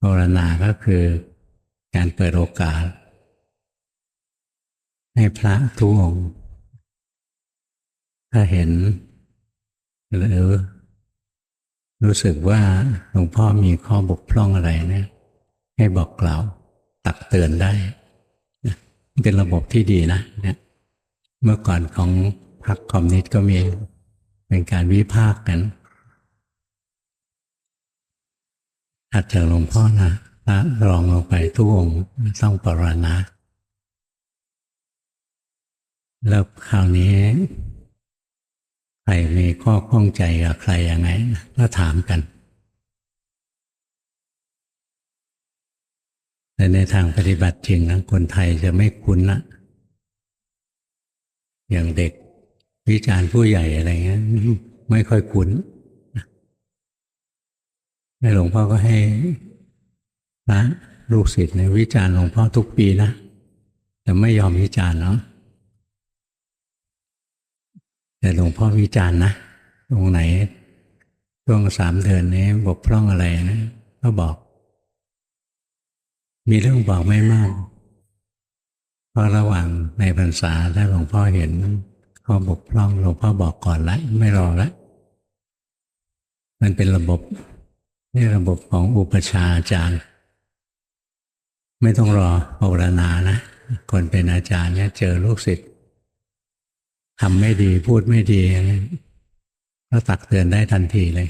ภาวนาก็คือการเปิดโอกาส ให้พระทุกองค์ถ้าเห็น หรือรู้สึกว่าหลวงพ่อมีข้อบกพร่องอะไรเนี่ย ให้บอกกล่าวตักเตือนได้ เป็นระบบที่ดีนะเนี่ยเมื่อก่อนของพรรคคอมมิวนิสต์ก็มีเป็นการวิพากษ์กัน อาจจากหลวงพ่อนะพระรองลงไปทุกองค์ต้องปรณะแล้วคราวนี้ใครมีข้อข้องใจกับใครยังไงก็ถามกัน แต่ในทางปฏิบัติจริงนะคนไทยจะไม่คุ้นละอย่างเด็กวิจารณ์ผู้ใหญ่อะไรเงี้ยไม่ค่อยคุ้น หลวงพ่อก็ให้พระลูกศิษย์ในยวิจารณ์หลวงพ่อทุกปีนะแต่ไม่ยอมวิจารณ์เนาะแต่หลวงพ่อวิจารณ์นะตรงไหนช่วงสามเดือนนี้บกพร่องอะไรนะก็บอก มีเรื่องบอกไม่มากเพราะระหว่างในพรรษาถ้าหลวงพ่อเห็นข้อบกพร่องหลวงพ่อบอกก่อนละไม่รอละมันเป็นระบบ นี่ระบบของอุปชาอาจารย์ ไม่ต้องรอภาวนานะคนเป็นอาจารย์เนี่ยเจอลูกศิษย์ทำไม่ดีพูดไม่ดีก็ตักเตือนได้ทันทีเลย